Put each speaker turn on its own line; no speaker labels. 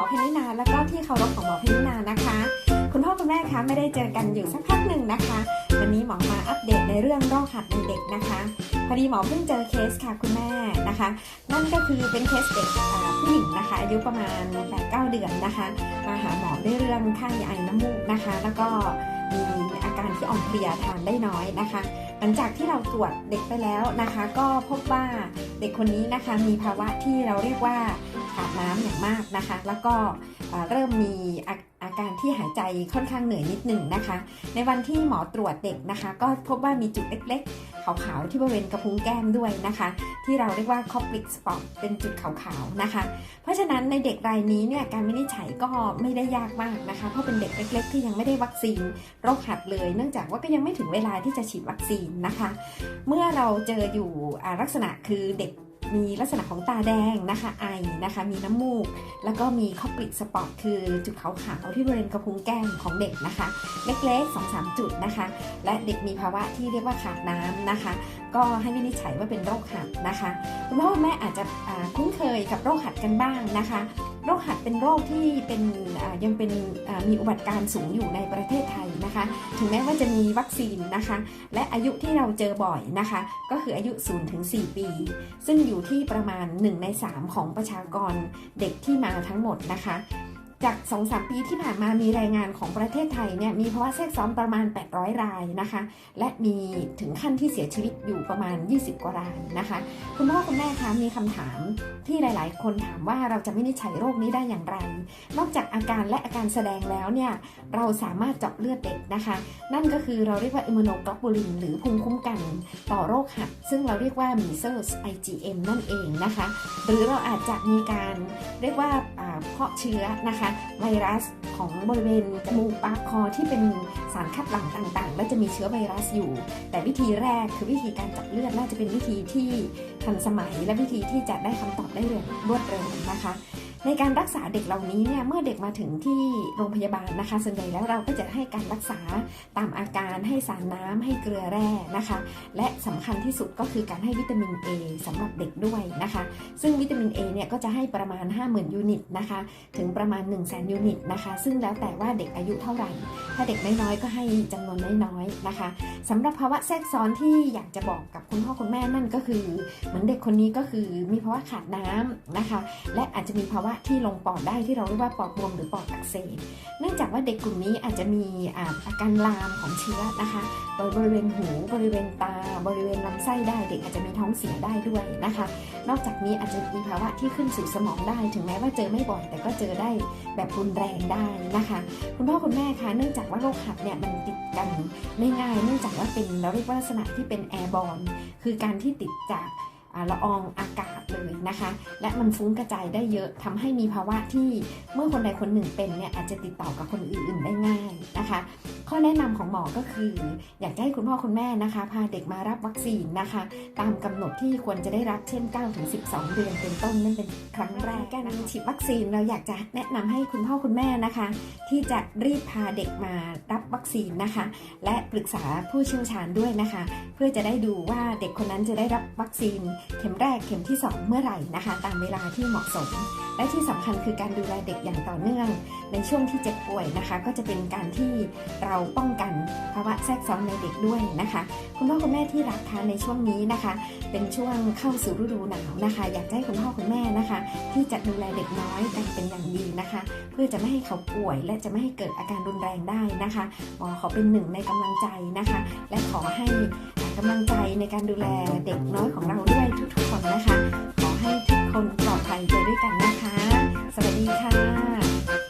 อเพนินาแล้วก็ที่เคารพของหมอเพนินานะคะ คุณพ่อคุณแม่คะไม่ได้เจอกันอยู่สักพักหนึ่งนะคะ วันนี้หมอมาอัปเดตในเรื่องโรคหัดในเด็กนะคะ พอดีหมอเพิ่งเจอเคสค่ะคุณแม่นะคะ นั่นก็คือเป็นเคสเด็กผู้หญิงนะคะอายุประมาณ8-9เดือนนะคะมาหาหมอด้วยเรื่องข้ไอน้ำมูกนะคะ แล้วก็มีอาการที่อ่อนเพลียทานได้น้อยนะคะ หลังจากที่เราตรวจเด็กไปแล้วนะคะ ก็พบว่า เด็กคนนี้นะคะมีภาวะที่เราเรียกว่าขาดน้ำอย่างมากนะคะ แล้วก็เริ่มมี การที่หายใจค่อนข้างเหนื่อยนิดหนึ่งนะคะ ในวันที่หมอตรวจเด็กนะคะ ก็พบว่ามีจุดเล็กๆ ขาวๆ ที่บริเวณกระพุ้งแก้มด้วยนะคะ ที่เราเรียกว่า coplic spot เป็นจุดขาวๆนะคะ เพราะฉะนั้นในเด็กรายนี้เนี่ยการวินิจฉัยก็ไม่ได้ยากมากนะคะ เพราะเป็นเด็กเล็ก ๆ ที่ยังไม่ได้วัคซีนโรคหัดเลย เนื่องจากว่าก็ยังไม่ถึงเวลาที่จะฉีดวัคซีนนะคะ เมื่อเราเจออยู่ลักษณะคือเด็ก มีลักษณะของตาแดงนะคะไอนะคะมีน้ำมูก แล้วก็มีคอปลิกสปอตคือจุดขาวๆที่บริเวณกระพุ้งแก้มของเด็กนะคะ เล็กๆสองสามจุดนะคะ และเด็กมีภาวะที่เรียกว่าขาดน้ำนะคะ ก็ให้วินิจฉัยว่าเป็นโรคหัดนะคะคุณพ่อคุณแม่อาจจะคุ้นเคยกับโรคหัดกันบ้างนะคะ รคหัดเป็นโรคที่เป็นยังเป็นมีอุบัติการ์สูงอยู่ในประเทศไทยนะคะ ถึงแม้ว่าจะมีวัคซีนนะคะ และอายุที่เราเจอบ่อยนะคะ ก็คืออายุ0-4ปี ซึ่งอยู่ที่ประมาณ 1 ใน 3 ของประชากรเด็กที่มาทั้งหมดนะคะ จาก 2-3 ปีที่ผ่านมามีรายงานของประเทศไทยเนี่ยมีภาวะแทรกซ้อนประมาณ 800 รายนะคะ และมีถึงขั้นที่เสียชีวิตอยู่ประมาณ 20 กว่ารายนะคะ คุณพ่อคุณแม่คะมีคำถามที่หลาย ๆ คนถามว่าเราจะวินิจฉัยโรคนี้ได้อย่างไร นอกจากอาการและอาการแสดงแล้วเนี่ยเราสามารถเจาะเลือดเด็กนะคะ นั่นก็คือเราเรียกว่าอิมมูโนกลบูลินหรือภูมิคุ้มกันต่อโรคหัด ซึ่งเราเรียกว่า measles IgM นั่นเองนะคะ หรือเราอาจจะมีการเรียกว่าเพาะเชื้อนะคะไวรัสของบริเวณจมูกปากคอที่เป็นสารคัดหลั่งต่างๆ และจะมีเชื้อไวรัสอยู่ แต่วิธีแรกคือวิธีการจับเลือดน่าจะเป็นวิธีที่ทันสมัยและวิธีที่จะได้คำตอบได้เร็วรวดเร็วนะคะ ในการรักษาเด็กเหล่านี้เนี่ยเมื่อเด็กมาถึงที่โรงพยาบาลนะคะ ส่วนใหญ่แล้วเราก็จะให้การรักษาตามอาการให้สารน้ำให้เกลือแร่นะคะ และสำคัญที่สุดก็คือการให้วิตามิน A สำหรับเด็กด้วยนะคะ ซึ่งวิตามิน A เนี่ยก็จะให้ประมาณ 50,000 ยูนิตนะคะ ถึงประมาณ 1 0 0 0 0แยูนิตนะคะ ซึ่งแล้วแต่ว่าเด็กอายุเท่าไหร่ ถ้าเด็กน้อยๆก็ให้จำนวนน้อยๆนะคะสำหรับภาวะแทรกซ้อนที่อยากจะบอกกับคุณพ่อคุณแม่นั่นก็คือ เหมือนเด็กคนนี้ก็คือมีภาวะขาดน้ำนะคะ และอาจจะมีภาวะที่ลงปอดได้ที่เราเรียกว่าปอดบวมหรือปอดอักเสบเนื่องจากว่าเด็กกลุ่มนี้อาจจะมีอาการลามของเชื้อนะคะโดยบริเวณหูบริเวณตา บริเวณลำไส้ได้เด็กอาจจะมีท้องเสียได้ด้วยนะคะ นอกจากนี้อาจจะมีภาวะที่ขึ้นสู่สมองได้ ถึงแม้ว่าเจอไม่บ่อย แต่ก็เจอได้แบบรุนแรงได้นะคะ คุณพ่อคุณแม่คะเนื่องจากว่าโรคหัดเนี่ยมันติดกันไม่ง่ายเนื่องจากว่าเป็นเราเรียกว่าลักษณะที่เป็นแอร์บอลคือการที่ติดจาก ละอองอากาศเลยนะคะ และมันฟุ้งกระจายได้เยอะทำให้มีภาวะที่เมื่อคนใดคนหนึ่งเป็นเนี่ยอาจจะติดต่อกับคนอื่นๆได้ง่ายนะคะ ข้อแนะนำของหมอก็คือ อยากให้คุณพ่อคุณแม่นะคะ พาเด็กมารับวัคซีนนะคะ ตามกำหนดที่ควรจะได้รับเช่น 9-12 เดือนเป็นต้นนั่นเป็นครั้งแรกการฉีดวัคซีนเราอยากจะแนะนำให้คุณพ่อคุณแม่นะคะ ที่จะรีบพาเด็กมารับวัคซีนนะคะ และปรึกษาผู้เชี่ยวชาญด้วยนะคะ เพื่อจะได้ดูว่าเด็กคนนั้นจะได้รับวัคซีน เข็มแรกเข็มที่ 2 เมื่อไหร่นะคะ ตามเวลาที่เหมาะสม และที่สำคัญคือการดูแลเด็กอย่างต่อเนื่อง ในช่วงที่เจ็บป่วยนะคะ ก็จะเป็นการที่เราป้องกันภาวะแทรกซ้อนในเด็กด้วยนะคะ คุณพ่อคุณแม่ที่รักคะในช่วงนี้นะคะ เป็นช่วงเข้าสู่ฤดูหนาวนะคะ อยากให้คุณพ่อคุณแม่นะคะ ที่จะดูแลเด็กน้อยกันเป็นอย่างดีนะคะ เพื่อจะไม่ให้เขาป่วย และจะไม่ให้เกิดอาการรุนแรงได้นะคะหมอขอเป็นหนึ่งในกำลังใจนะคะ และขอให้กำลังใจในการดูแลเด็กน้อยของเราด้วยทุกๆคนนะคะ ขอให้ทุกคนปลอดภัยไปด้วยกันนะคะ สวัสดีค่ะ